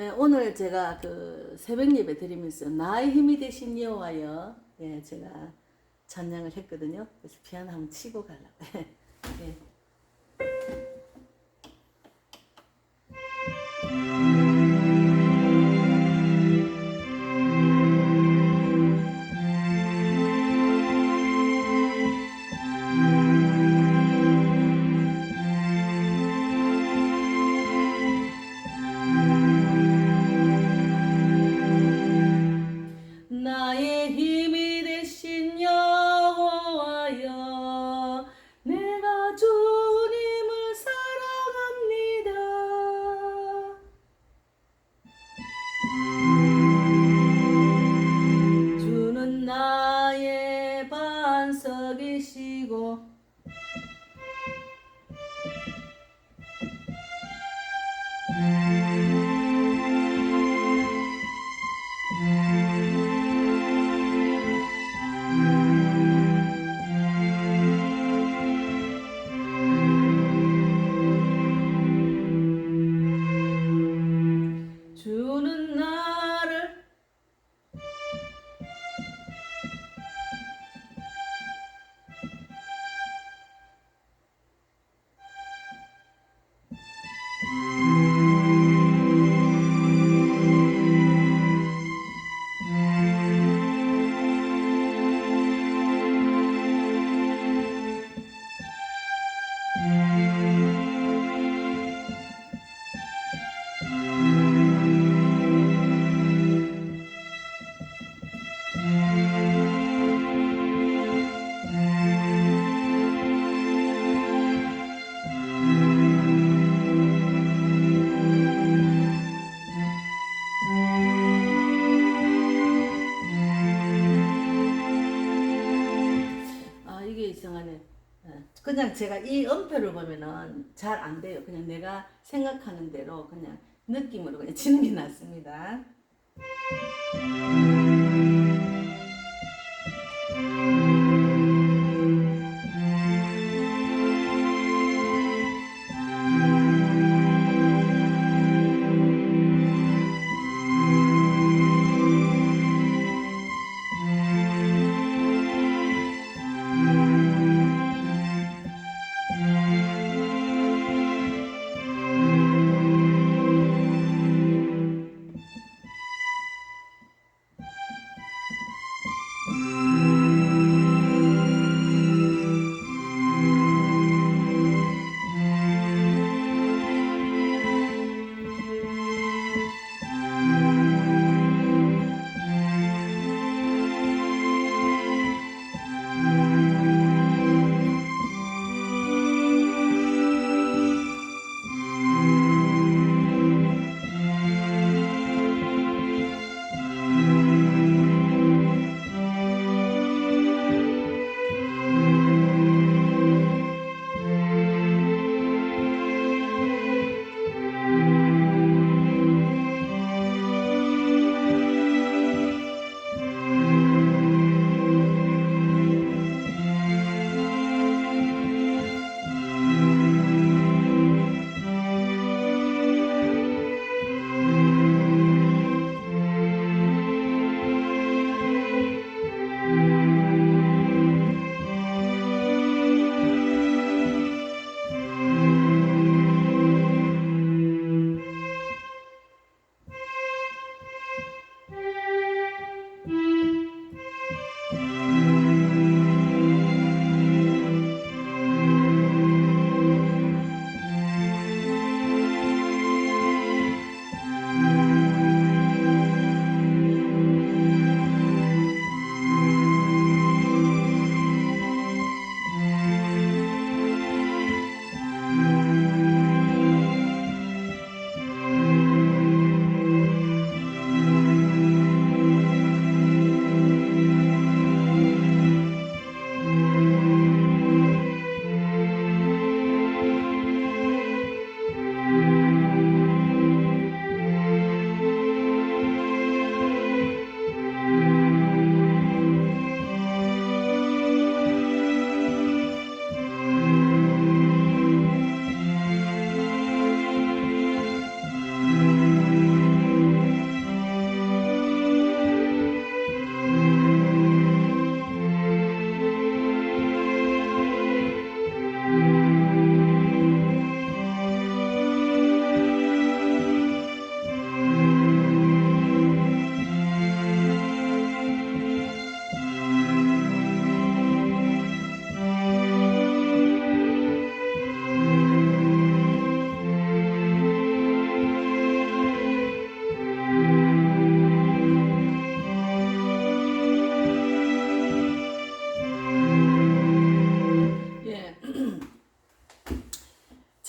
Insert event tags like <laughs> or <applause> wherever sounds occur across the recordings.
예, 오늘 제가 그 새벽 예배 드리면서 나의 힘이 되신 여호와여 예, 제가 찬양을 했거든요. 그래서 피아노 한번 치고 가려고. <laughs> 예. 그냥 제가 이 음표를 보면은 잘 안 돼요. 그냥 내가 생각하는 대로 그냥 느낌으로 그냥 치는 게 낫습니다.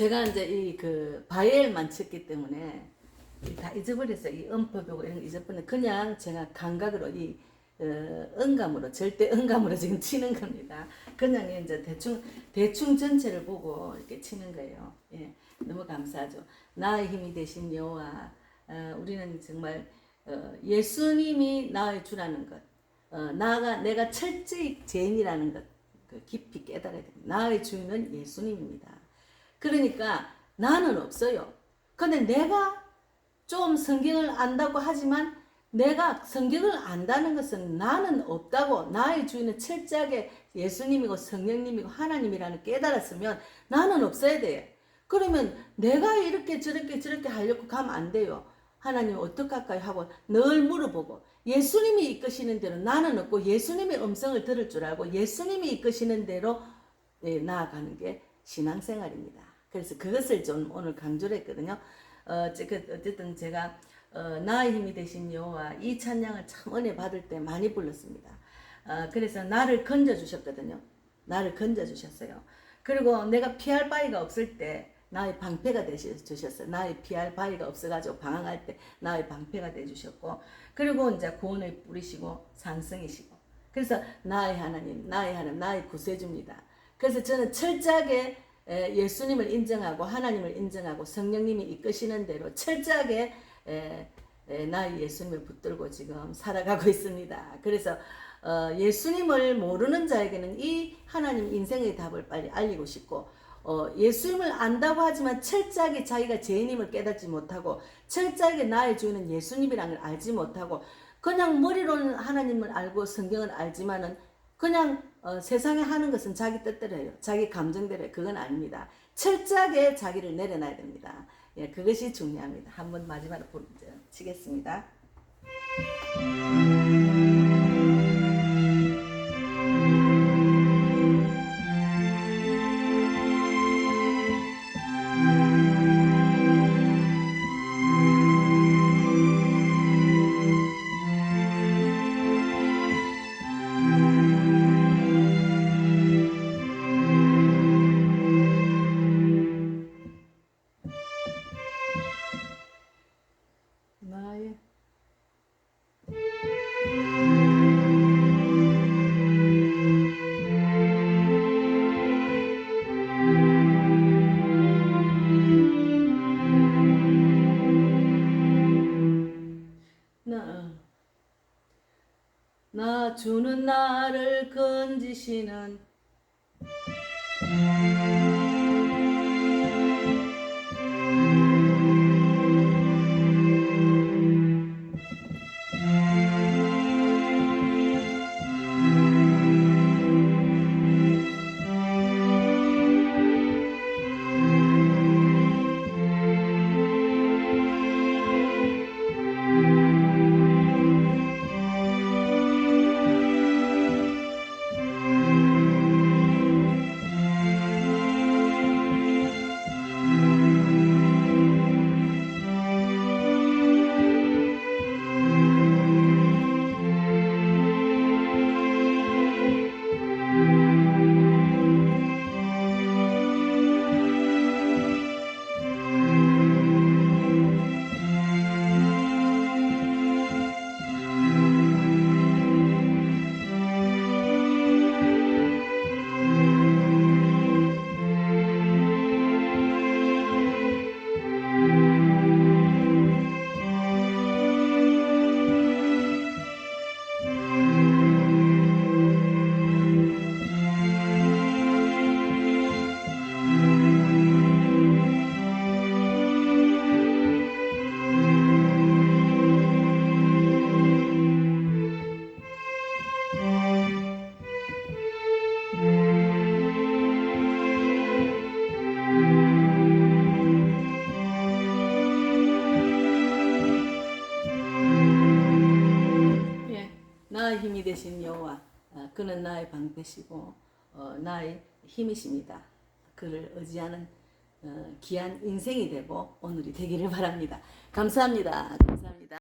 제가 이제 이 그 바이엘만 쳤기 때문에 이다 잊어버렸어요. 이 음법이고 이런 거 잊어버렸는데 그냥 제가 감각으로 이 어, 응감으로 절대 응감으로 지금 치는 겁니다. 그냥 이제 대충 대충 전체를 보고 이렇게 치는 거예요. 예, 너무 감사하죠. 나의 힘이 되신 여호와, 어, 우리는 정말 어, 예수님이 나의 주라는 것, 어, 나가 내가 철저히 죄인이라는 것, 그 깊이 깨달아야 됩니다. 나의 주인은 예수님입니다. 그러니까 나는 없어요. 근데 내가 좀 성경을 안다고 하지만 내가 성경을 안다는 것은 나는 없다고 나의 주인은 철저하게 예수님이고 성령님이고 하나님이라는 깨달았으면 나는 없어야 돼. 그러면 내가 이렇게 저렇게 저렇게 하려고 가면 안 돼요. 하나님 어떡할까요? 하고 늘 물어보고 예수님이 이끄시는 대로 나는 없고 예수님의 음성을 들을 줄 알고 예수님이 이끄시는 대로 네, 나아가는 게 신앙생활입니다. 그래서 그것을 좀 오늘 강조를 했거든요. 어, 제- 그 어쨌든 제가 어, 나의 힘이 되신 여호와 이 찬양을 참 은혜 받을 때 많이 불렀습니다. 어, 그래서 나를 건져 주셨거든요. 나를 건져 주셨어요. 그리고 내가 피할 바위가 없을 때 나의 방패가 되 주셨어요. 나의 피할 바위가 없어가지고 방황할 때 나의 방패가 돼 주셨고, 그리고 이제 구원을 뿌리시고 산성이시고, 그래서 나의 하나님, 나의 하나님, 나의 구세주입니다. 그래서 저는 철저하게 에, 예수님을 인정하고 하나님을 인정하고 성령님이 이끄시는 대로 철저하게 나의 예수님을 붙들고 지금 살아가고 <laughs> 있습니다. 그래서 어, 예수님을 모르는 자에게는 이 하나님 인생의 답을 빨리 알리고 싶고 어, 예수님을 안다고 하지만 철저하게 자기가 죄인임을 깨닫지 못하고 철저하게 나의 주인은 예수님이라는 걸 알지 못하고 그냥 머리로는 하나님을 알고 성경을 알지만은 그냥 어, 세상에 하는 것은 자기 뜻대로 해요. 자기 감정대로 해요. 그건 아닙니다. 철저하게 자기를 내려놔야 됩니다. 예, 그것이 중요합니다. 한번 마지막으로 부- 이제 치겠습니다. 나 주는 나를 건지시는 되신 여호와, 어, 그는 나의 방패시고 어, 나의 힘이십니다. 그를 의지하는 어, 귀한 인생이 되고 오늘이 되기를 바랍니다. 감사합니다. 감사합니다.